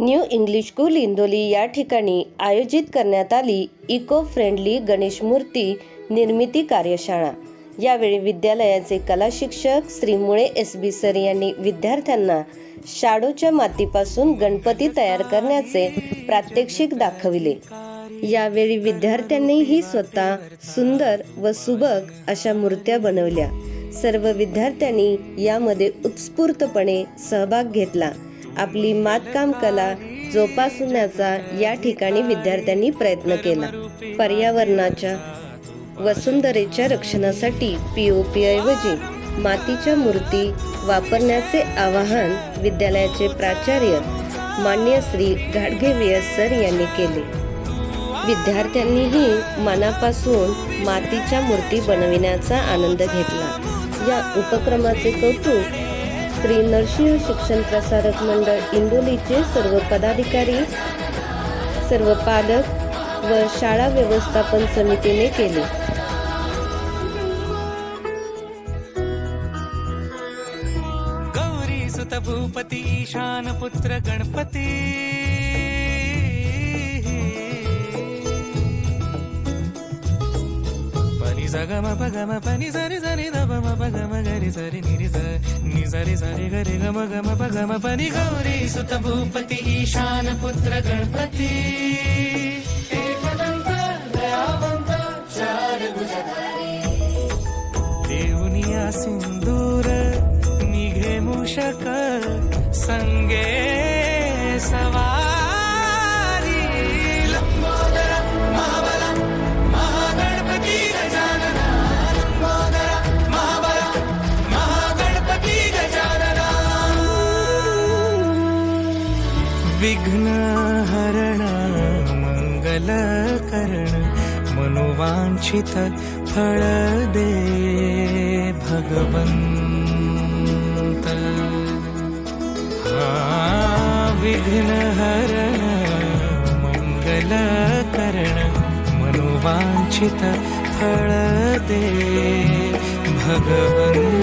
New English school Indoli या ठिकाणी आयोजित करण्यात आली इको फ्रेंडली गणेश मूर्ती निर्मिती कार्यशाळा. यावेळी विद्यालयाचे कला शिक्षक श्री मुळे एस बी सर यांनी विद्यार्थ्यांना शाडूच्या मातीपासून गणपती तयार करण्याचे प्रात्यक्षिक दाखविले. यावेळी विद्यार्थ्यांनीही स्वतः सुंदर व सुबक अशा मूर्त्या बनवल्या. सर्व विद्यार्थ्यांनी यामध्ये उत्स्फूर्तपणे सहभाग घेतला. आपली मातकाम कला जोपासण्याचा या ठिकाणी विद्यार्थ्यांनी प्रयत्न केला. पर्यावरणाच्या वसुंधरेच्या रक्षणासाठी पीओपी ऐवजी मातीच्या मूर्ती वापरण्याचे आवाहन विद्यालयाचे प्राचार्य मान्य श्री घाडगे सर यांनी केले. विद्यार्थ्यांनीही मनापासून मातीच्या मूर्ती बनविण्याचा आनंद घेतला. या उपक्रमाचे कौतुक श्री नरसिंह शिक्षण प्रसारक मंडळ इंदोलीचे सर्व पदाधिकारी सर्व पालक व शाळा व्यवस्थापन समितीने केले. गौरी सुत भूपती ईशान पुत्र गणपती. पनी सगम पगम पनी सरी सरी दब म पगम गरी सरी निरी स नि सरी सरी गरी गम गम पगम पनी गौरी सुत भूपती ईशान पुत्र गणपती एकदंत दयावंत चार विघ्नहरण मङ्गलकरण मनोवाञ्छित फल दे भगवन्त विघ्नहरण मङ्गलकरण मनोवाञ्छित फल दे भगवन्